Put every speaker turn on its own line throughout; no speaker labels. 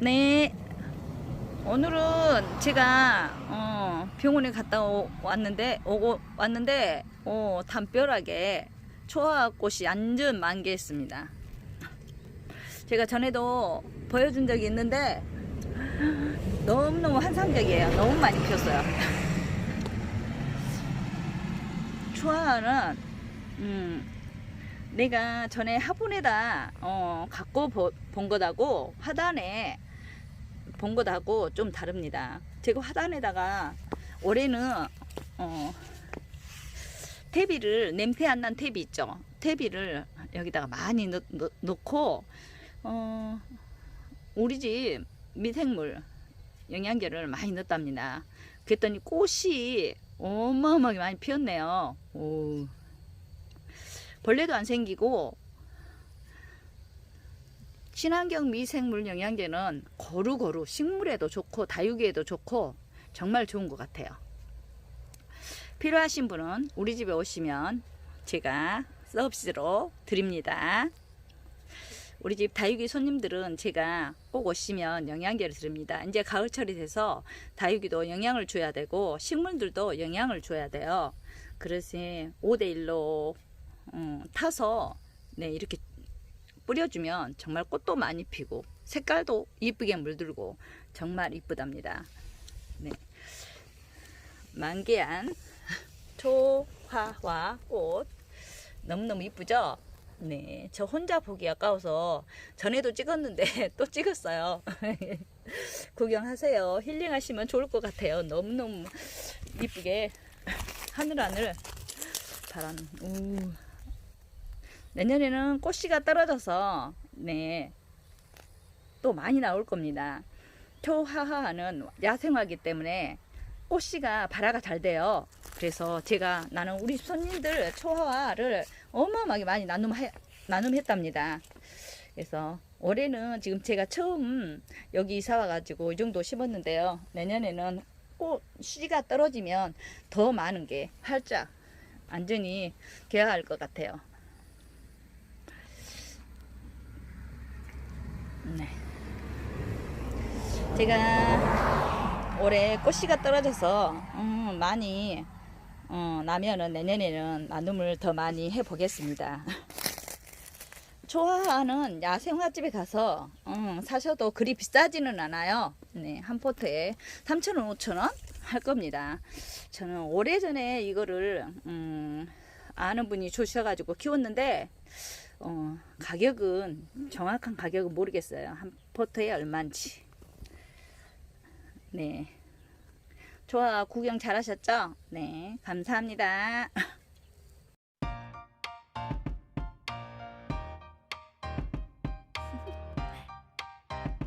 네. 오늘은 제가 어, 병원에 갔다 오- 왔는데 오고 왔는데 어, 담벼락에 초화꽃이 완전 만개했습니다. 제가 전에도 보여준 적이 있는데 너무너무 환상적이에요. 너무 많이 피었어요. 초화는 음, 내가 전에 화분에다 어, 갖고 보- 본 것하고 화단에 본 것하고 좀 다릅니다. 제가 화단에다가 올해는 어, 퇴비를 냄새 안난 퇴비 있죠. 퇴비를 여기다가 많이 넣, 넣, 넣 고 어, 우리 집 미생물 영양제를 많이 넣었답니다. 그랬더니 꽃이 어마어마하게 많이 피었네요. 오. 벌레도 안 생기고 친환경 미생물 영양제는 거루거루 식물에도 좋고 다육이에도 좋고 정말 좋은 것 같아요. 필요하신 분은 우리 집에 오시면 제가 서비스로 드립니다. 우리 집 다육이 손님들은 제가 꼭 오시면 영양제를 드립니다. 이제 가을철이 돼서 다육이도 영양을 줘야 되고 식물들도 영양을 줘야 돼요. 그래서 5대1로 음, 타서 네, 이렇게 뿌려주면 정말 꽃도 많이 피고 색깔도 이쁘게 물들고 정말 이쁘답니다. 네. 만개한 초화화 꽃 너무너무 이쁘죠? 네, 저 혼자 보기 아까워서 전에도 찍었는데 또 찍었어요. 구경하세요. 힐링하시면 좋을 것 같아요. 너무너무 이쁘게 하늘 하늘 바람. 우. 내년에는 꽃씨가 떨어져서 네. 또 많이 나올 겁니다. 초하하는 야생화기 때문에 꽃씨가 발화가 잘 돼요. 그래서 제가 나는 우리 손님들 초화를 어마어마하게 많이 나눔 나눔했답니다. 그래서 올해는 지금 제가 처음 여기 이사 와가지고 이 정도 심었는데요. 내년에는 꽃 씨가 떨어지면 더 많은 게 활짝 안전히 개화할 것 같아요. 네. 제가 올해 꽃씨가 떨어져서 음, 많이 어, 나면은 내년에는 나눔을 더 많이 해 보겠습니다. 초화는 야생화집에 가서 음, 사셔도 그리 비싸지는 않아요. 네, 한 포트에 3,000원, 5,000원 할 겁니다. 저는 오래전에 이거를 음, 아는 분이 주셔가지고 키웠는데 어, 가격은 정확한 가격은 모르겠어요. 한 포트에 얼마인지. 네. 좋아, 구경 잘 하셨죠? 네. 감사합니다.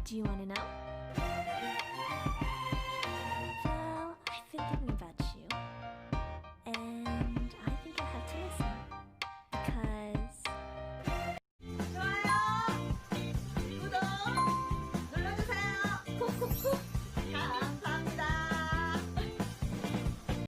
Do you want to know? Well, I've been thinking about